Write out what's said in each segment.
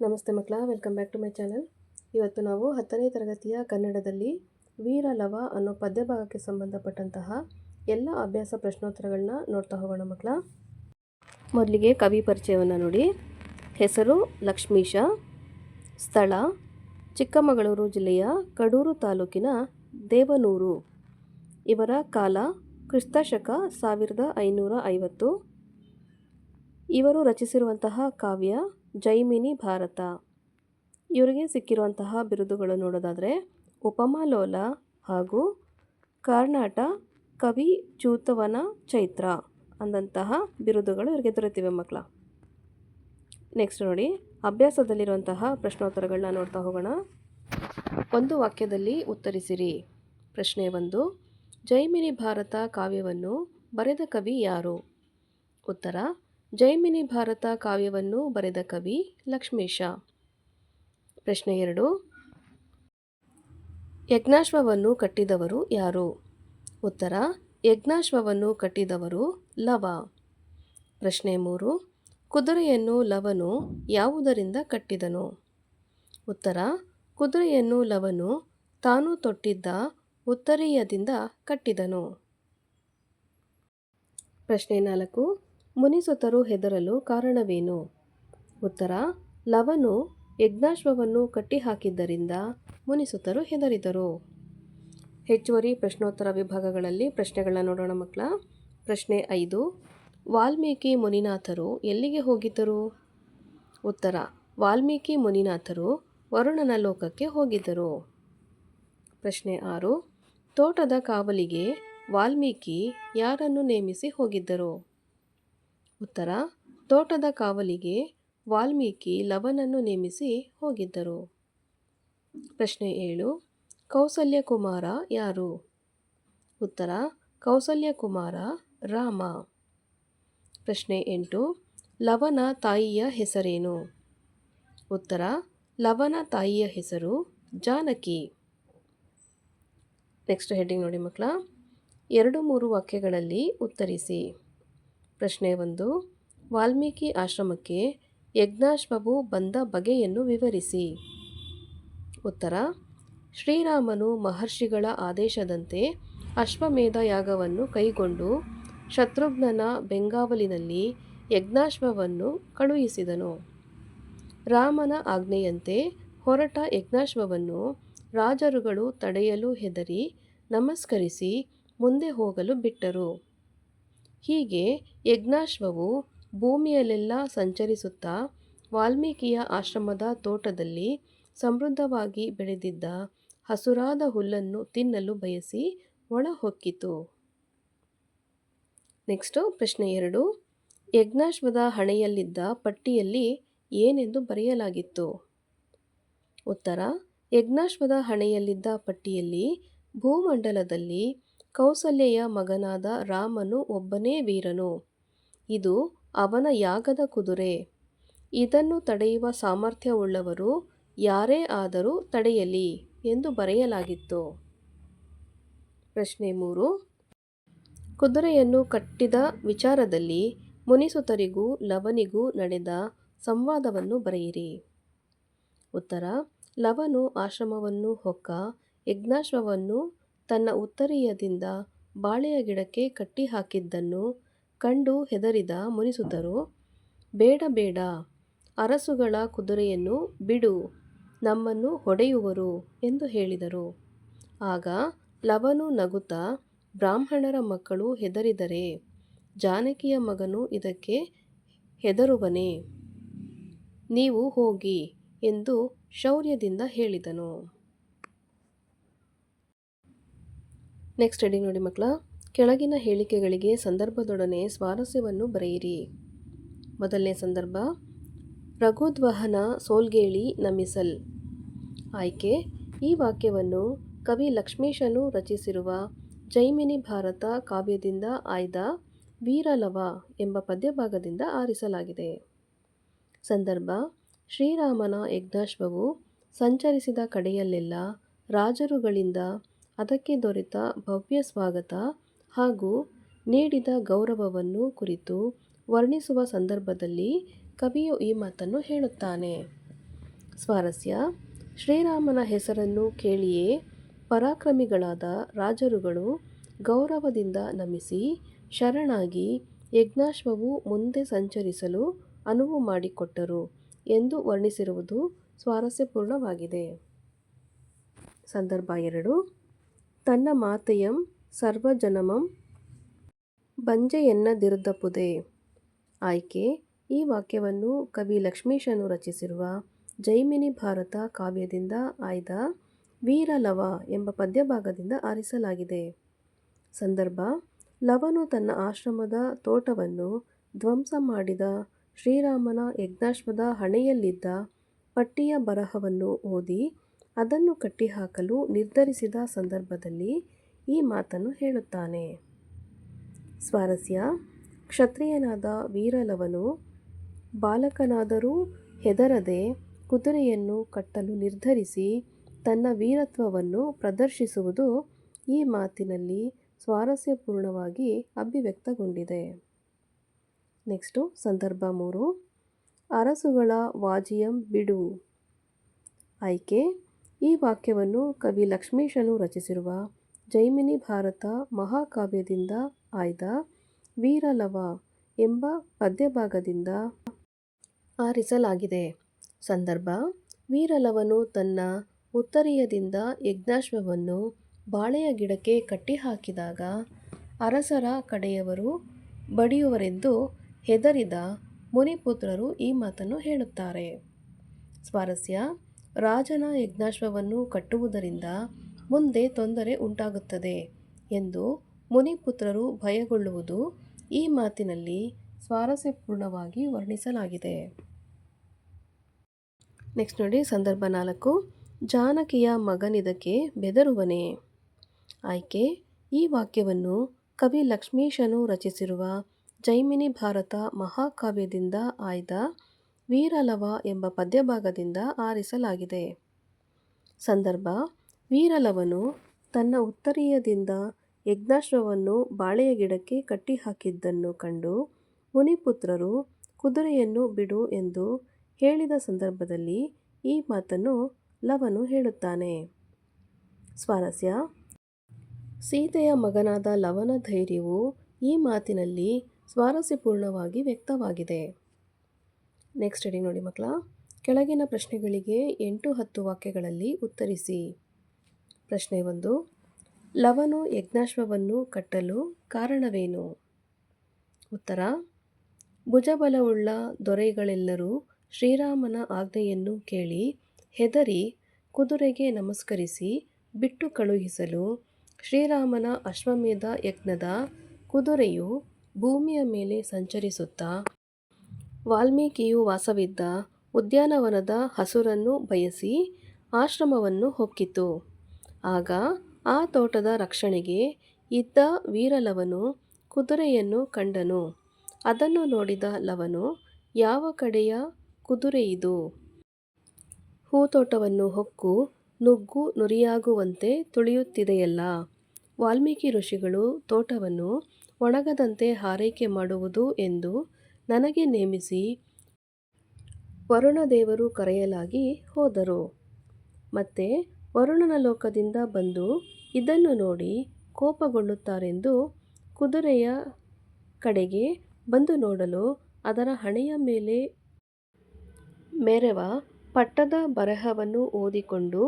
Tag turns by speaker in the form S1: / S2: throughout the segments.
S1: ನಮಸ್ತೆ ಮಕ್ಕಳ welcome back to my channel ಇವತ್ತು ನಾವು ಹತ್ತನೇ ತರಗತಿಯ ಕನ್ನಡದಲ್ಲಿ ವೀರ ಲವ ಅನ್ನೋ ಪದ್ಯಭಾಗಕ್ಕೆ ಸಂಬಂಧಪಟ್ಟಂತಹ ಎಲ್ಲ ಅಭ್ಯಾಸ ಪ್ರಶ್ನೋತ್ತರಗಳನ್ನ ನೋಡ್ತಾ ಹೋಗೋಣ ಮಕ್ಕಳ. ಮೊದಲಿಗೆ ಕವಿ ಪರಿಚಯವನ್ನು ನೋಡಿ. ಹೆಸರು ಲಕ್ಷ್ಮೀಶ, ಸ್ಥಳ ಚಿಕ್ಕಮಗಳೂರು ಜಿಲ್ಲೆಯ ಕಡೂರು ತಾಲೂಕಿನ ದೇವನೂರು. ಇವರ ಕಾಲ ಕ್ರಿಸ್ತಶಕ ಸಾವಿರದ ಐನೂರ ಐವತ್ತು. ಇವರು ರಚಿಸಿರುವಂತಹ ಕಾವ್ಯ ಜೈಮಿನಿ ಭಾರತ. ಇವರಿಗೆ ಸಿಕ್ಕಿರುವಂತಹ ಬಿರುದುಗಳು ನೋಡೋದಾದರೆ ಉಪಮಾಲೋಲ ಹಾಗೂ ಕರ್ನಾಟ ಕವಿ ಚೂತವನ ಚೈತ್ರ ಅಂದಂತಹ ಬಿರುದುಗಳು ಇವರಿಗೆ ದೊರೆತಿವೆ ಮಕ್ಕಳ ನೆಕ್ಸ್ಟ್ ನೋಡಿ, ಅಭ್ಯಾಸದಲ್ಲಿರುವಂತಹ ಪ್ರಶ್ನೋತ್ತರಗಳನ್ನ ನೋಡ್ತಾ ಹೋಗೋಣ. ಒಂದು ವಾಕ್ಯದಲ್ಲಿ ಉತ್ತರಿಸಿರಿ. ಪ್ರಶ್ನೆ ಒಂದು, ಜೈಮಿನಿ ಭಾರತ ಕಾವ್ಯವನ್ನು ಬರೆದ ಕವಿ ಯಾರು? ಉತ್ತರ ಜೈಮಿನಿ ಭಾರತ ಕಾವ್ಯವನ್ನು ಬರೆದ ಕವಿ ಲಕ್ಷ್ಮೀಶ. ಪ್ರಶ್ನೆ ಎರಡು. ಯಜ್ಞಾಶ್ವವನ್ನು ಕಟ್ಟಿದವರು ಯಾರು? ಉತ್ತರ, ಯಜ್ಞಾಶ್ವವನ್ನು ಕಟ್ಟಿದವರು ಲವ. ಪ್ರಶ್ನೆ ಮೂರು. ಕುದುರೆಯನ್ನು ಲವನು ಯಾವುದರಿಂದ ಕಟ್ಟಿದನು? ಉತ್ತರ, ಕುದುರೆಯನ್ನು ಲವನು ತಾನು ತೊಟ್ಟಿದ್ದ ಉತ್ತರೀಯದಿಂದ ಕಟ್ಟಿದನು. ಪ್ರಶ್ನೆ ನಾಲ್ಕು. ಮುನಿಸುತರು ಹೆದರಲು ಕಾರಣವೇನು? ಉತ್ತರ, ಲವನು ಯಜ್ಞಾಶ್ವವನ್ನು ಕಟ್ಟಿಹಾಕಿದ್ದರಿಂದ ಮುನಿಸುತರು ಹೆದರಿದರು. ಹೆಚ್ಚುವರಿ ಪ್ರಶ್ನೋತ್ತರ ವಿಭಾಗಗಳಲ್ಲಿ ಪ್ರಶ್ನೆಗಳನ್ನ ನೋಡೋಣ ಮಕ್ಕಳ. ಪ್ರಶ್ನೆ ಐದು, ವಾಲ್ಮೀಕಿ ಮುನಿನಾಥರು ಎಲ್ಲಿಗೆ ಹೋಗಿದ್ದರು? ಉತ್ತರ, ವಾಲ್ಮೀಕಿ ಮುನಿನಾಥರು ವರುಣನ ಲೋಕಕ್ಕೆ ಹೋಗಿದ್ದರು. ಪ್ರಶ್ನೆ ಆರು, ತೋಟದ ಕಾವಲಿಗೆ ವಾಲ್ಮೀಕಿ ಯಾರನ್ನು ನೇಮಿಸಿ ಹೋಗಿದ್ದರು? ಉತ್ತರ, ತೋಟದ ಕಾವಲಿಗೆ ವಾಲ್ಮೀಕಿ ಲವನನ್ನು ನೇಮಿಸಿ ಹೋಗಿದ್ದರು. ಪ್ರಶ್ನೆ ಏಳು ಕೌಸಲ್ಯ ಕುಮಾರ ಯಾರು? ಉತ್ತರ ಕೌಸಲ್ಯ ಕುಮಾರ ರಾಮ. ಪ್ರಶ್ನೆ ಎಂಟು, ಲವನ ತಾಯಿಯ ಹೆಸರೇನು? ಉತ್ತರ, ಲವನ ತಾಯಿಯ ಹೆಸರು ಜಾನಕಿ. ನೆಕ್ಸ್ಟ್ ಹೆಡ್ಡಿಂಗ್ ನೋಡಿ ಮಕ್ಕಳ. ಎರಡು ಮೂರು ವಾಕ್ಯಗಳಲ್ಲಿ ಉತ್ತರಿಸಿ. ಪ್ರಶ್ನೆ ಒಂದು. ವಾಲ್ಮೀಕಿ ಆಶ್ರಮಕ್ಕೆ ಯಜ್ಞಾಶ್ವವು ಬಂದ ಬಗೆಯನ್ನು ವಿವರಿಸಿ. ಉತ್ತರ. ಶ್ರೀರಾಮನು ಮಹರ್ಷಿಗಳ ಆದೇಶದಂತೆ ಅಶ್ವಮೇಧ ಯಾಗವನ್ನು ಕೈಗೊಂಡು ಶತ್ರುಘ್ನನ ಬೆಂಗಾವಲಿನಲ್ಲಿ ಯಜ್ಞಾಶ್ವವನ್ನು ಕಳುಹಿಸಿದನು. ರಾಮನ ಆಜ್ಞೆಯಂತೆ ಹೊರಟ ಯಜ್ಞಾಶ್ವವನ್ನು ರಾಜರುಗಳು ತಡೆಯಲು ಹೆದರಿ ನಮಸ್ಕರಿಸಿ ಮುಂದೆ ಹೋಗಲು ಬಿಟ್ಟರು. ಹೀಗೆ ಯಜ್ಞಾಶ್ವವು ಭೂಮಿಯಲ್ಲೆಲ್ಲ ಸಂಚರಿಸುತ್ತಾ ವಾಲ್ಮೀಕಿಯ ಆಶ್ರಮದ ತೋಟದಲ್ಲಿ ಸಮೃದ್ಧವಾಗಿ ಬೆಳೆದಿದ್ದ ಹಸುರಾದ ಹುಲ್ಲನ್ನು ತಿನ್ನಲು ಬಯಸಿ ಒಳಹೊಕ್ಕಿತು ನೆಕ್ಸ್ಟು ಪ್ರಶ್ನೆ ಎರಡು. ಯಜ್ಞಾಶ್ವದ ಹಣೆಯಲ್ಲಿದ್ದ ಪಟ್ಟಿಯಲ್ಲಿ ಏನೆಂದು ಬರೆಯಲಾಗಿತ್ತು? ಉತ್ತರ. ಯಜ್ಞಾಶ್ವದ ಹಣೆಯಲ್ಲಿದ್ದ ಪಟ್ಟಿಯಲ್ಲಿ ಭೂಮಂಡಲದಲ್ಲಿ ಕೌಸಲ್ಯೆಯ ಮಗನಾದ ರಾಮನು ಒಬ್ಬನೇ ವೀರನು. ಇದು ಅವನ ಯಾಗದ ಕುದುರೆ. ಇದನ್ನು ತಡೆಯುವ ಸಾಮರ್ಥ್ಯವುಳ್ಳವರು ಯಾರೇ ಆದರೂ ತಡೆಯಲಿ ಎಂದು ಬರೆಯಲಾಗಿತ್ತು. ಪ್ರಶ್ನೆ ಮೂರು. ಕುದುರೆಯನ್ನು ಕಟ್ಟಿದ ವಿಚಾರದಲ್ಲಿ ಮುನಿಸುತರಿಗೂ ಲವನಿಗೂ ನಡೆದ ಸಂವಾದವನ್ನು ಬರೆಯಿರಿ. ಉತ್ತರ. ಲವನು ಆಶ್ರಮವನ್ನು ಹೊಕ್ಕ ಯಜ್ಞಾಶ್ವವನ್ನು ತನ್ನ ಉತ್ತರೀಯದಿಂದ ಬಾಳೆಯ ಗಿಡಕ್ಕೆ ಕಟ್ಟಿಹಾಕಿದ್ದನ್ನು ಕಂಡು ಹೆದರಿದ ಮುನಿಸುತರು, ಬೇಡ ಬೇಡ, ಅರಸುಗಳ ಕುದುರೆಯನ್ನು ಬಿಡು, ನಮ್ಮನ್ನು ಹೊಡೆಯುವರು ಎಂದು ಹೇಳಿದರು. ಆಗ ಲವನು ನಗುತ್ತಾ, ಬ್ರಾಹ್ಮಣರ ಮಕ್ಕಳು ಹೆದರಿದರೆ ಜಾನಕಿಯ ಮಗನು ಇದಕ್ಕೆ ಹೆದರುವನೇ? ನೀವು ಹೋಗಿ ಎಂದು ಶೌರ್ಯದಿಂದ ಹೇಳಿದನು. ನೆಕ್ಸ್ಟ್ ರೆಡಿ ನೋಡಿ ಮಕ್ಕಳ. ಕೆಳಗಿನ ಹೇಳಿಕೆಗಳಿಗೆ ಸಂದರ್ಭದೊಡನೆ ಸ್ವಾರಸ್ಯವನ್ನು ಬರೆಯಿರಿ. ಮೊದಲನೇ ಸಂದರ್ಭ, ರಘುದ್ವಹನ ಸೋಲ್ಗೇಳಿ ನಮಿಸಲ್. ಆಯ್ಕೆ, ಈ ವಾಕ್ಯವನ್ನು ಕವಿ ಲಕ್ಷ್ಮೀಶನು ರಚಿಸಿರುವ ಜೈಮಿನಿ ಭಾರತ ಕಾವ್ಯದಿಂದ ಆಯ್ದ ವೀರಲವ ಎಂಬ ಪದ್ಯಭಾಗದಿಂದ ಆರಿಸಲಾಗಿದೆ. ಸಂದರ್ಭ, ಶ್ರೀರಾಮನ ಯಜ್ಞಾಶ್ವವು ಸಂಚರಿಸಿದ ಕಡೆಯಲ್ಲೆಲ್ಲ ರಾಜರುಗಳಿಂದ ಅದಕ್ಕೆ ದೊರೆತ ಭವ್ಯ ಸ್ವಾಗತ ಹಾಗೂ ನೀಡಿದ ಗೌರವವನ್ನು ಕುರಿತು ವರ್ಣಿಸುವ ಸಂದರ್ಭದಲ್ಲಿ ಕವಿಯು ಈ ಮಾತನ್ನು ಹೇಳುತ್ತಾನೆ. ಸ್ವಾರಸ್ಯ, ಶ್ರೀರಾಮನ ಹೆಸರನ್ನು ಕೇಳಿಯೇ ಪರಾಕ್ರಮಿಗಳಾದ ರಾಜರುಗಳು ಗೌರವದಿಂದ ನಮಿಸಿ ಶರಣಾಗಿ ಯಜ್ಞಾಶ್ವವು ಮುಂದೆ ಸಂಚರಿಸಲು ಅನುವು ಮಾಡಿಕೊಟ್ಟರು ಎಂದು ವರ್ಣಿಸಿರುವುದು ಸ್ವಾರಸ್ಯಪೂರ್ಣವಾಗಿದೆ. ಸಂದರ್ಭ ಎರಡು, ತನ್ನ ಮಾತೆಯಂ ಸರ್ವಜನಮಂ ಬಂಜೆಯೆನ್ನದಿರುದ್ದಪುದೆ ಆಯ್ಕೆ, ಈ ವಾಕ್ಯವನ್ನು ಕವಿ ಲಕ್ಷ್ಮೀಶನು ರಚಿಸಿರುವ ಜೈಮಿನಿ ಭಾರತ ಕಾವ್ಯದಿಂದ ಆಯ್ದ ವೀರಲವ ಎಂಬ ಪದ್ಯಭಾಗದಿಂದ ಆರಿಸಲಾಗಿದೆ. ಸಂದರ್ಭ, ಲವನು ತನ್ನ ಆಶ್ರಮದ ತೋಟವನ್ನು ಧ್ವಂಸ ಮಾಡಿದ ಶ್ರೀರಾಮನ ಯಜ್ಞಾಶ್ವದ ಹಣೆಯಲ್ಲಿದ್ದ ಪಟ್ಟಿಯ ಬರಹವನ್ನು ಓದಿ ಅದನ್ನು ಕಟ್ಟಿಹಾಕಲು ನಿರ್ಧರಿಸಿದ ಸಂದರ್ಭದಲ್ಲಿ ಈ ಮಾತನ್ನು ಹೇಳುತ್ತಾನೆ. ಸ್ವಾರಸ್ಯ. ಕ್ಷತ್ರಿಯನಾದ ವೀರಲವನು ಬಾಲಕನಾದರೂ ಹೆದರದೆ ಕುದುರೆಯನ್ನು ಕಟ್ಟಲು ನಿರ್ಧರಿಸಿ ತನ್ನ ವೀರತ್ವವನ್ನು ಪ್ರದರ್ಶಿಸುವುದು ಈ ಮಾತಿನಲ್ಲಿ ಸ್ವಾರಸ್ಯಪೂರ್ಣವಾಗಿ ಅಭಿವ್ಯಕ್ತಗೊಂಡಿದೆ. ನೆಕ್ಸ್ಟು, ಸಂದರ್ಭ ಮೂರು. ಅರಸುಗಳ ವಾಜಿಯಂ ಬಿಡು. ಆಯ್ಕೆ. ಈ ವಾಕ್ಯವನ್ನು ಕವಿ ಲಕ್ಷ್ಮೀಶನು ರಚಿಸಿರುವ ಜೈಮಿನಿ ಭಾರತ ಮಹಾಕಾವ್ಯದಿಂದ ಆಯ್ದ ವೀರಲವ ಎಂಬ ಪದ್ಯಭಾಗದಿಂದ ಆರಿಸಲಾಗಿದೆ. ಸಂದರ್ಭ, ವೀರಲವನು ತನ್ನ ಉತ್ತರೀಯದಿಂದ ಯಜ್ಞಾಶ್ವವನ್ನು ಬಾಳೆಯ ಗಿಡಕ್ಕೆ ಕಟ್ಟಿಹಾಕಿದಾಗ ಅರಸರ ಕಡೆಯವರು ಬಡಿಯುವರೆಂದು ಹೆದರಿದ ಮುನಿಪುತ್ರರು ಈ ಮಾತನ್ನು ಹೇಳುತ್ತಾರೆ. ಸ್ವಾರಸ್ಯ, ರಾಜನ ಯಜ್ಞಾಶ್ವವನ್ನು ಕಟ್ಟುವುದರಿಂದ ಮುಂದೆ ತೊಂದರೆ ಉಂಟಾಗುತ್ತದೆ ಎಂದು ಮುನಿಪುತ್ರರು ಭಯಗೊಳ್ಳುವುದು ಈ ಮಾತಿನಲ್ಲಿ ಸ್ವಾರಸ್ಯಪೂರ್ಣವಾಗಿ ವರ್ಣಿಸಲಾಗಿದೆ. ನೆಕ್ಸ್ಟ್ ನೋಡಿ, ಸಂದರ್ಭ ನಾಲ್ಕು. ಜಾನಕಿಯ ಮಗನಿದಕ್ಕೆ ಬೆದರುವನೆ. ಆಯ್ಕೆ, ಈ ವಾಕ್ಯವನ್ನು ಕವಿ ಲಕ್ಷ್ಮೀಶನು ರಚಿಸಿರುವ ಜೈಮಿನಿ ಭಾರತ ಮಹಾಕಾವ್ಯದಿಂದ ಆಯ್ದ ವೀರಲವ ಎಂಬ ಪದ್ಯಭಾಗದಿಂದ ಆರಿಸಲಾಗಿದೆ. ಸಂದರ್ಭ ವೀರಲವನು ತನ್ನ ಉತ್ತರೀಯದಿಂದ ಯಜ್ಞಾಶ್ವವನ್ನು ಬಾಳೆಯ ಗಿಡಕ್ಕೆ ಕಟ್ಟಿಹಾಕಿದ್ದನ್ನು ಕಂಡು ಮುನಿಪುತ್ರರು, ಕುದುರೆಯನ್ನು ಬಿಡು ಎಂದು ಹೇಳಿದ ಸಂದರ್ಭದಲ್ಲಿ ಈ ಮಾತನ್ನು ಲವನು ಹೇಳುತ್ತಾನೆ. ಸ್ವಾರಸ್ಯ. ಸೀತೆಯ ಮಗನಾದ ಲವನ ಧೈರ್ಯವು ಈ ಮಾತಿನಲ್ಲಿ ಸ್ವಾರಸ್ಯಪೂರ್ಣವಾಗಿ ವ್ಯಕ್ತವಾಗಿದೆ. ನೆಕ್ಸ್ಟ್ ಹೆಡಿಂಗ್ ನೋಡಿ ಮಕ್ಕಳ. ಕೆಳಗಿನ ಪ್ರಶ್ನೆಗಳಿಗೆ ಎಂಟು ಹತ್ತು ವಾಕ್ಯಗಳಲ್ಲಿ ಉತ್ತರಿಸಿ. ಪ್ರಶ್ನೆ ಒಂದು. ಲವನು ಯಜ್ಞಾಶ್ವವನ್ನು ಕಟ್ಟಲು ಕಾರಣವೇನು? ಉತ್ತರ. ಭುಜಬಲವುಳ್ಳ ದೊರೆಗಳೆಲ್ಲರೂ ಶ್ರೀರಾಮನ ಆಜ್ಞೆಯನ್ನು ಕೇಳಿ ಹೆದರಿ ಕುದುರೆಗೆ ನಮಸ್ಕರಿಸಿ ಬಿಟ್ಟು ಕಳುಹಿಸಲು ಶ್ರೀರಾಮನ ಅಶ್ವಮೇಧ ಯಜ್ಞದ ಕುದುರೆಯು ಭೂಮಿಯ ಮೇಲೆ ಸಂಚರಿಸುತ್ತಾ ವಾಲ್ಮೀಕಿಯು ವಾಸವಿದ್ದ ಉದ್ಯಾನವನದ ಹಸುರನ್ನು ಬಯಸಿ ಆಶ್ರಮವನ್ನು ಹೊಕ್ಕಿತು. ಆಗ ಆ ತೋಟದ ರಕ್ಷಣೆಗೆ ಇದ್ದ ವೀರಲವನು ಕುದುರೆಯನ್ನು ಕಂಡನು. ಅದನ್ನು ನೋಡಿದ ಲವನು, ಯಾವ ಕಡೆಯ ಕುದುರೆಯಿದು ಹೂತೋಟವನ್ನು ಹೊಕ್ಕು, ನುಗ್ಗು ನುರಿಯಾಗುವಂತೆ ತುಳಿಯುತ್ತಿದೆಯಲ್ಲ. ವಾಲ್ಮೀಕಿ ಋಷಿಗಳು ತೋಟವನ್ನು ಒಣಗದಂತೆ ಹಾರೈಕೆ ಮಾಡುವುದು ಎಂದು ನನಗೆ ನೇಮಿಸಿ ವರುಣದೇವರು ಕರೆಯಲಾಗಿ ಹೋದರು. ಮತ್ತೆ ವರುಣನ ಲೋಕದಿಂದ ಬಂದು ಇದನ್ನು ನೋಡಿ ಕೋಪಗೊಳ್ಳುತ್ತಾರೆಂದು ಕುದುರೆಯ ಕಡೆಗೆ ಬಂದು ನೋಡಲು ಅದರ ಹಣೆಯ ಮೇಲೆ ಮೆರೆವ ಪಟ್ಟದ ಬರಹವನ್ನು ಓದಿಕೊಂಡು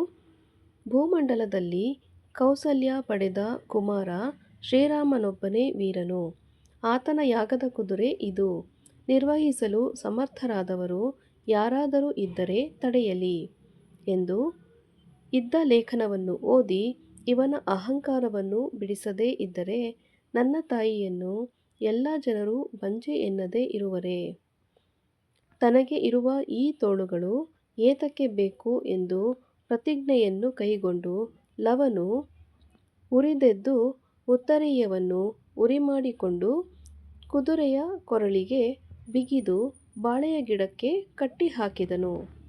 S1: ಭೂಮಂಡಲದಲ್ಲಿ ಕೌಸಲ್ಯ ಪಡೆದ ಕುಮಾರ ಶ್ರೀರಾಮನೊಬ್ಬನೇ ವೀರನು. ಆತನ ಯಾಗದ ಕುದುರೆ ಇದು. ನಿರ್ವಹಿಸಲು ಸಮರ್ಥರಾದವರು ಯಾರಾದರೂ ಇದ್ದರೆ ತಡೆಯಲಿ ಎಂದು ಇದ್ದ ಲೇಖನವನ್ನು ಓದಿ ಇವನ ಅಹಂಕಾರವನ್ನು ಬಿಡಿಸದೇ ಇದ್ದರೆ ನನ್ನ ತಾಯಿಯನ್ನು ಎಲ್ಲ ಜನರು ಬಂಜೆ ಎನ್ನದೇ ಇರುವರೆ? ತನಗೆ ಇರುವ ಈ ತೋಳುಗಳು ಏತಕ್ಕೆ ಬೇಕು ಎಂದು ಪ್ರತಿಜ್ಞೆಯನ್ನು ಕೈಗೊಂಡು ಲವನು ಉರಿದೆದ್ದು ಉತ್ತರೀಯವನ್ನು ಉರಿಮಾಡಿಕೊಂಡು ಕುದುರೆಯ ಕೊರಳಿಗೆ ಬಿಗಿದು ಬಾಳೆಯ ಗಿಡಕ್ಕೆ ಕಟ್ಟಿಹಾಕಿದನು.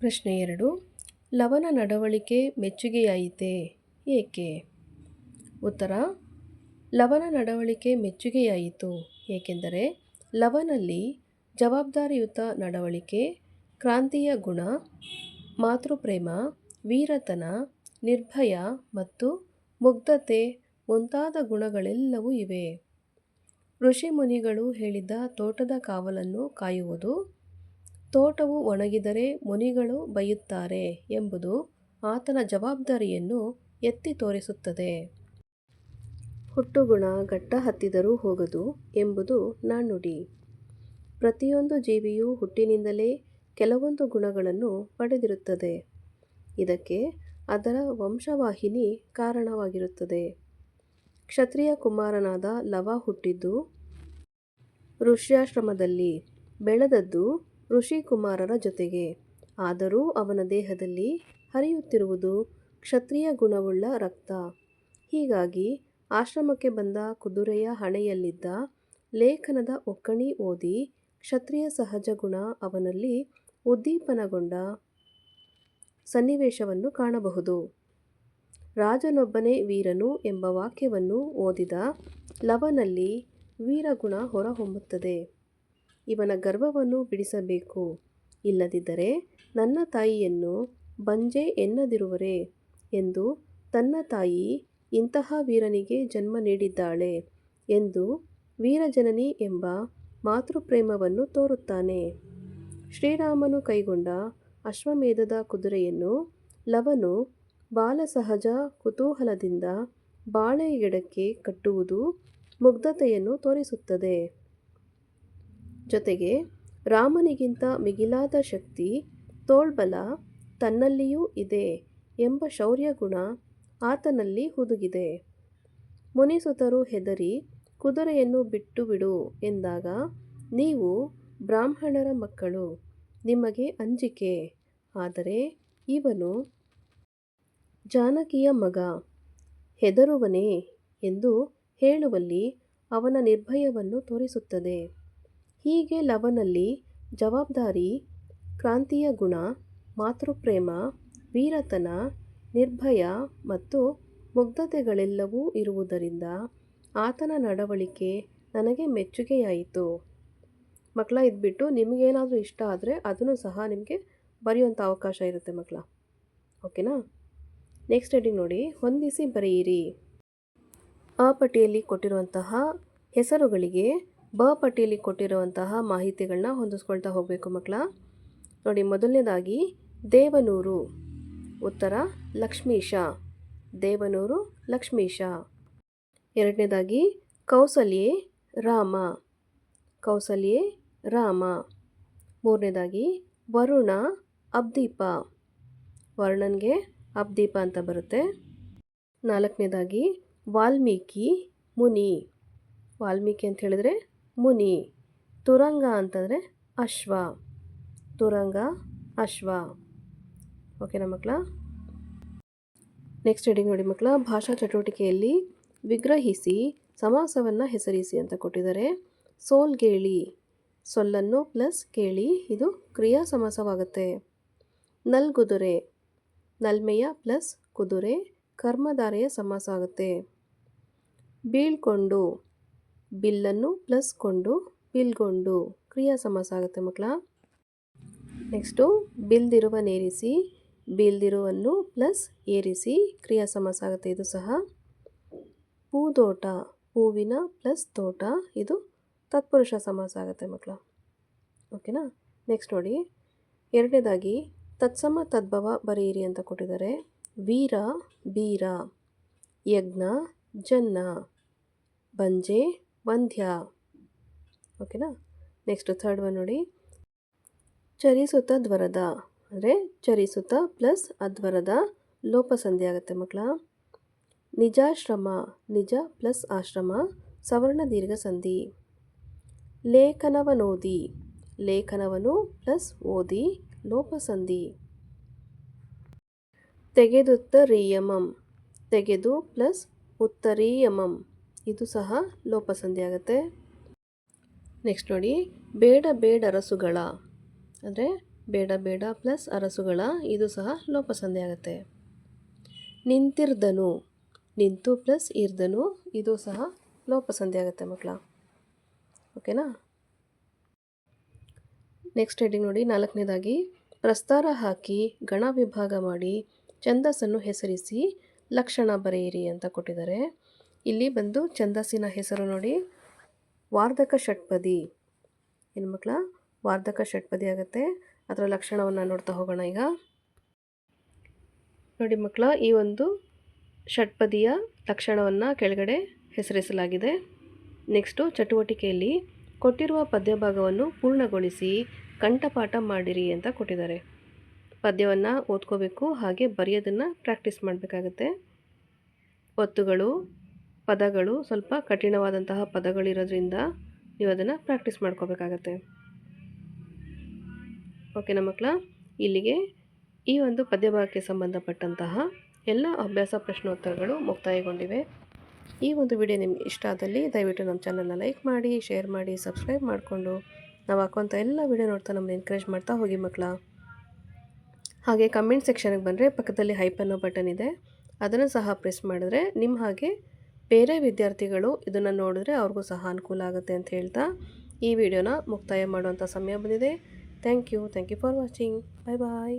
S1: ಪ್ರಶ್ನೆ ಎರಡು. ಲವನ ನಡವಳಿಕೆ ಮೆಚ್ಚುಗೆಯಾಯಿತೇ? ಏಕೆ? ಉತ್ತರ. ಲವನ ನಡವಳಿಕೆ ಮೆಚ್ಚುಗೆಯಾಯಿತು. ಏಕೆಂದರೆ ಲವನಲ್ಲಿ ಜವಾಬ್ದಾರಿಯುತ ನಡವಳಿಕೆ, ಕ್ರಾಂತಿಯ ಗುಣ, ಮಾತೃಪ್ರೇಮ, ವೀರತನ, ನಿರ್ಭಯ ಮತ್ತು ಮುಗ್ಧತೆ ಮುಂತಾದ ಗುಣಗಳೆಲ್ಲವೂ ಇವೆ. ಋಷಿ ಮುನಿಗಳು ಹೇಳಿದ ತೋಟದ ಕಾವಲನ್ನು ಕಾಯುವುದು ತೋಟವು ಒಣಗಿದರೆ ಮುನಿಗಳು ಬೈಯುತ್ತಾರೆ ಎಂಬುದು ಆತನ ಜವಾಬ್ದಾರಿಯನ್ನು ಎತ್ತಿ ತೋರಿಸುತ್ತದೆ. ಹುಟ್ಟುಗುಣ ಗಟ್ಟ ಹತ್ತಿದರೂ ಹೋಗದು ಎಂಬುದು ನಾಣ್ಣುಡಿ. ಪ್ರತಿಯೊಂದು ಜೀವಿಯು ಹುಟ್ಟಿನಿಂದಲೇ ಕೆಲವೊಂದು ಗುಣಗಳನ್ನು ಪಡೆದಿರುತ್ತದೆ. ಇದಕ್ಕೆ ಅದರ ವಂಶವಾಹಿನಿ ಕಾರಣವಾಗಿರುತ್ತದೆ. ಕ್ಷತ್ರಿಯ ಕುಮಾರನಾದ ಲವ ಹುಟ್ಟಿದ್ದು ಋಷ್ಯಾಶ್ರಮದಲ್ಲಿ, ಬೆಳೆದದ್ದು ಋಷಿಕುಮಾರರ ಜೊತೆಗೆ. ಆದರೂ ಅವನ ದೇಹದಲ್ಲಿ ಹರಿಯುತ್ತಿರುವುದು ಕ್ಷತ್ರಿಯ ಗುಣವುಳ್ಳ ರಕ್ತ. ಹೀಗಾಗಿ ಆಶ್ರಮಕ್ಕೆ ಬಂದ ಕುದುರೆಯ ಹಣೆಯಲ್ಲಿದ್ದ ಲೇಖನದ ಒಕ್ಕಣಿ ಓದಿ ಕ್ಷತ್ರಿಯ ಸಹಜ ಗುಣ ಅವನಲ್ಲಿ ಉದ್ದೀಪನಗೊಂಡ ಸನ್ನಿವೇಶವನ್ನು ಕಾಣಬಹುದು. ರಾಜನೊಬ್ಬನೇ ವೀರನು ಎಂಬ ವಾಕ್ಯವನ್ನು ಓದಿದ ಲವನಲ್ಲಿ ವೀರಗುಣ ಹೊರಹೊಮ್ಮುತ್ತದೆ. ಇವನ ಗರ್ವವನ್ನು ಬಿಡಿಸಬೇಕು. ಇಲ್ಲದಿದ್ದರೆ ನನ್ನ ತಾಯಿಯನ್ನು ಬಂಜೆ ಎನ್ನದಿರುವರೆ ಎಂದು ತನ್ನ ತಾಯಿ ಇಂತಹ ವೀರನಿಗೆ ಜನ್ಮ ನೀಡಿದ್ದಾಳೆ ಎಂದು ವೀರಜನನಿ ಎಂಬ ಮಾತೃಪ್ರೇಮವನ್ನು ತೋರುತ್ತಾನೆ. ಶ್ರೀರಾಮನು ಕೈಗೊಂಡ ಅಶ್ವಮೇಧದ ಕುದುರೆಯನ್ನು ಲವನು ಬಾಲಸಹಜ ಕುತೂಹಲದಿಂದ ಬಾಳೆ ಬಾಳೆಗಿಡಕ್ಕೆ ಕಟ್ಟುವುದು ಮುಗ್ಧತೆಯನ್ನು ತೋರಿಸುತ್ತದೆ. ಜೊತೆಗೆ ರಾಮನಿಗಿಂತ ಮಿಗಿಲಾದ ಶಕ್ತಿ, ತೋಳ್ಬಲ ತನ್ನಲ್ಲಿಯೂ ಇದೆ ಎಂಬ ಶೌರ್ಯ ಗುಣ ಆತನಲ್ಲಿ ಹುದುಗಿದೆ. ಮುನಿಸುತರು ಹೆದರಿ, ಕುದುರೆಯನ್ನು ಬಿಟ್ಟು ಬಿಡು ಎಂದಾಗ, ನೀವು ಬ್ರಾಹ್ಮಣರ ಮಕ್ಕಳು, ನಿಮಗೆ ಅಂಜಿಕೆ. ಆದರೆ ಇವನು ಜಾನಕಿಯ ಮಗ, ಹೆದರುವನೇ ಎಂದು ಹೇಳುವಲ್ಲಿ ಅವನ ನಿರ್ಭಯವನ್ನು ತೋರಿಸುತ್ತದೆ. ಹೀಗೆ ಲವನಲ್ಲಿ ಜವಾಬ್ದಾರಿ, ಕ್ರಾಂತಿಯ ಗುಣ, ಮಾತೃಪ್ರೇಮ, ವೀರತನ, ನಿರ್ಭಯ ಮತ್ತು ಮುಗ್ಧತೆಗಳೆಲ್ಲವೂ ಇರುವುದರಿಂದ ಆತನ ನಡವಳಿಕೆ ನನಗೆ ಮೆಚ್ಚುಗೆಯಾಯಿತು. ಮಕ್ಕಳ, ಇದ್ಬಿಟ್ಟು ನಿಮಗೇನಾದರೂ ಇಷ್ಟ ಆದರೆ ಅದನ್ನು ಸಹ ನಿಮಗೆ ಬರೆಯುವಂಥ ಅವಕಾಶ ಇರುತ್ತೆ ಮಕ್ಕಳ. ಓಕೆನಾ? ನೆಕ್ಸ್ಟ್ ಹೆಡಿಂಗ್ ನೋಡಿ, ಹೊಂದಿಸಿ ಬರೆಯಿರಿ. ಆ ಪಟ್ಟಿಯಲ್ಲಿ ಕೊಟ್ಟಿರುವಂತಹ ಹೆಸರುಗಳಿಗೆ ಬ ಪಟ್ಟಿಯಲ್ಲಿ ಕೊಟ್ಟಿರುವಂತಹ ಮಾಹಿತಿಗಳನ್ನ ಹೊಂದಿಸ್ಕೊಳ್ತಾ ಹೋಗಬೇಕು ಮಕ್ಕಳ ನೋಡಿ, ಮೊದಲನೇದಾಗಿ ದೇವನೂರು, ಉತ್ತರ ಲಕ್ಷ್ಮೀಶ, ದೇವನೂರು ಲಕ್ಷ್ಮೀಶ. ಎರಡನೇದಾಗಿ ಕೌಸಲ್ಯೆ ರಾಮ ಕೌಸಲ್ಯೆ ರಾಮ. ಮೂರನೇದಾಗಿ ವರುಣ ಅಬ್ದೀಪ. ವರ್ಣನ್ಗೆ ಅಬ್ದೀಪ ಅಂತ ಬರುತ್ತೆ. ನಾಲ್ಕನೇದಾಗಿ ವಾಲ್ಮೀಕಿ ಮುನಿ. ವಾಲ್ಮೀಕಿ ಅಂತ ಹೇಳಿದ್ರೆ ಮುನಿ. ತುರಂಗ ಅಂತಂದರೆ ಅಶ್ವ. ತುರಂಗ, ಅಶ್ವ. ಓಕೆನಾ ಮಕ್ಕಳ ನೆಕ್ಸ್ಟ್ ರೀಡಿಂಗ್ ನೋಡಿ ಮಕ್ಕಳ ಭಾಷಾ ಚಟುವಟಿಕೆಯಲ್ಲಿ ವಿಗ್ರಹಿಸಿ, ಸಮಾಸವನ್ನು ಹೆಸರಿಸಿ ಅಂತ ಕೊಟ್ಟಿದ್ದಾರೆ. ಸೋಲ್ಗೇಳಿ ಸೊಲ್ಲನ್ನು ಪ್ಲಸ್ ಕೇಳಿ. ಇದು ಕ್ರಿಯಾ ಸಮಾಸವಾಗುತ್ತೆ. ನಲ್ಗುದುರೆ. ನಲ್ಮೆಯ ಪ್ಲಸ್ ಕುದುರೆ ಕರ್ಮಧಾರೆಯ ಸಮಾಸ ಆಗುತ್ತೆ. ಬೀಳ್ಕೊಂಡು. ಬಿಲ್ಲನ್ನು ಪ್ಲಸ್ ಕೊಂಡು ಬಿಲ್ಗೊಂಡು. ಕ್ರಿಯಾ ಸಮಾಸ ಆಗುತ್ತೆ ಮಕ್ಕಳ. ನೆಕ್ಸ್ಟು ಬಿಲ್ದಿರುವ ನೇರಿಸಿ, ಬೀಲ್ದಿರುವನ್ನು ಪ್ಲಸ್ ಏರಿಸಿ, ಕ್ರಿಯಾ ಸಮಾಸ ಆಗುತ್ತೆ ಇದು ಸಹ. ಪೂದೋಟ, ಹೂವಿನ ಪ್ಲಸ್ ತೋಟ ಇದು ತತ್ಪುರುಷ ಸಮಾಸ ಆಗುತ್ತೆ ಮಕ್ಕಳ. ಓಕೆನಾ ನೆಕ್ಸ್ಟ್ ನೋಡಿ. ಎರಡನೇದಾಗಿ ತತ್ಸಮ ತದ್ಭವ ಬರೆಯಿರಿ ಅಂತ ಕೊಟ್ಟಿದ್ದಾರೆ. ವೀರ, ಬೀರ, ಯಜ್ಞ, ಜನ್ನ, ಬಂಜೆ ವಂದ್ಯ ಓಕೆನಾ ನೆಕ್ಸ್ಟ್ ಥರ್ಡ್ ಒನ್ ನೋಡಿ. ಚರಿಸುತ್ತ ದ್ವರದ. ಅಂದರೆ ಚರಿಸುತ್ತ ಪ್ಲಸ್ ಅಧ್ವರದ ಲೋಪಸಂಧಿ ಆಗುತ್ತೆ ಮಕ್ಕಳ ನಿಜಾಶ್ರಮ, ನಿಜ ಪ್ಲಸ್ ಆಶ್ರಮ, ಸವರ್ಣ ದೀರ್ಘ ಸಂಧಿ. ಲೇಖನವನೋದಿ. ಲೇಖನವನು ಪ್ಲಸ್ ಓದಿ ಲೋಪಸಂಧಿ ತೆಗೆದುತ್ತರೀಯಮಂ ತೆಗೆದು ಪ್ಲಸ್ ಉತ್ತರೀಯಮಂ. ಇದು ಸಹ ಲೋಪಸಂಧಿ ಆಗುತ್ತೆ. ನೆಕ್ಸ್ಟ್ ನೋಡಿ, ಬೇಡ ಬೇಡ ಅರಸುಗಳ ಅಂದರೆ ಬೇಡ ಬೇಡ ಪ್ಲಸ್ ಅರಸುಗಳ, ಇದು ಸಹ ಲೋಪಸಂಧಿ ಆಗುತ್ತೆ. ನಿಂತಿರ್ದನು, ನಿಂತು ಪ್ಲಸ್ ಇರ್ದನು, ಇದು ಸಹ ಲೋಪಸಂಧಿ ಆಗುತ್ತೆ ಮಕ್ಕಳ ಓಕೆನಾ ನೆಕ್ಸ್ಟ್ ಹೆಡಿಂಗ್ ನೋಡಿ, ನಾಲ್ಕನೇದಾಗಿ, ಪ್ರಸ್ತಾರ ಹಾಕಿ ಗಣ ವಿಭಾಗ ಮಾಡಿ ಛಂದಸ್ಸನ್ನು ಹೆಸರಿಸಿ ಲಕ್ಷಣ ಬರೆಯಿರಿ ಅಂತ ಕೊಟ್ಟಿದ್ದಾರೆ. ಇಲ್ಲಿ ಬಂದು ಛಂದಸ್ಸಿನ ಹೆಸರು ನೋಡಿ. ವಾರ್ಧಕ ಷಟ್ಪದಿ. ಏನು ಮಕ್ಕಳ ವಾರ್ಧಕ ಷಟ್ಪದಿ ಆಗುತ್ತೆ. ಅದರ ಲಕ್ಷಣವನ್ನು ನೋಡ್ತಾ ಹೋಗೋಣ ಈಗ. ನೋಡಿ ಮಕ್ಕಳ ಈ ಒಂದು ಷಟ್ಪದಿಯ ಲಕ್ಷಣವನ್ನು ಕೆಳಗಡೆ ಹೆಸರಿಸಲಾಗಿದೆ. ನೆಕ್ಸ್ಟು ಚಟುವಟಿಕೆಯಲ್ಲಿ ಕೊಟ್ಟಿರುವ ಪದ್ಯಭಾಗವನ್ನು ಪೂರ್ಣಗೊಳಿಸಿ ಕಂಠಪಾಠ ಮಾಡಿರಿ ಅಂತ ಕೊಟ್ಟಿದ್ದಾರೆ. ಪದ್ಯವನ್ನು ಓದ್ಕೋಬೇಕು, ಹಾಗೆ ಬರೆಯೋದನ್ನು ಪ್ರಾಕ್ಟೀಸ್ ಮಾಡಬೇಕಾಗತ್ತೆ. ಒತ್ತುಗಳು ಪದಗಳು ಸ್ವಲ್ಪ ಕಠಿಣವಾದಂತಹ ಪದಗಳಿರೋದ್ರಿಂದ ನೀವು ಅದನ್ನು ಪ್ರಾಕ್ಟೀಸ್ ಮಾಡ್ಕೋಬೇಕಾಗತ್ತೆ. ಓಕೆನಾ ಮಕ್ಕಳ ಇಲ್ಲಿಗೆ ಈ ಒಂದು ಪದ್ಯಭಾಗಕ್ಕೆ ಸಂಬಂಧಪಟ್ಟಂತಹ ಎಲ್ಲ ಅಭ್ಯಾಸ ಪ್ರಶ್ನೋತ್ತರಗಳು ಮುಕ್ತಾಯಗೊಂಡಿವೆ. ಈ ಒಂದು ವಿಡಿಯೋ ನಿಮಗೆ ಇಷ್ಟ ಆದಲ್ಲಿ ದಯವಿಟ್ಟು ನಮ್ಮ ಚಾನಲ್ನ ಲೈಕ್ ಮಾಡಿ ಶೇರ್ ಮಾಡಿ ಸಬ್ಸ್ಕ್ರೈಬ್ ಮಾಡಿಕೊಂಡು ನಾವು ಹಾಕುವಂಥ ಎಲ್ಲ ವಿಡಿಯೋ ನೋಡ್ತಾ ನಮ್ಮನ್ನ ಎನ್ಕರೇಜ್ ಮಾಡ್ತಾ ಹೋಗಿ ಮಕ್ಕಳ ಹಾಗೆ ಕಮೆಂಟ್ ಸೆಕ್ಷನಿಗೆ ಬಂದರೆ ಪಕ್ಕದಲ್ಲಿ ಹೈಪ್ ಅನ್ನೋ ಬಟನ್ ಇದೆ. ಅದನ್ನು ಸಹ ಪ್ರೆಸ್ ಮಾಡಿದ್ರೆ ನಿಮ್ಮ ಹಾಗೆ ಬೇರೆ ವಿದ್ಯಾರ್ಥಿಗಳು ಇದನ್ನು ನೋಡಿದ್ರೆ ಅವ್ರಿಗೂ ಸಹ ಅನುಕೂಲ ಆಗುತ್ತೆ ಅಂತ ಹೇಳ್ತಾ ಈ ವಿಡಿಯೋನ ಮುಕ್ತಾಯ ಮಾಡುವಂಥ ಸಮಯ ಬಂದಿದೆ. Thank you thank you for watching bye bye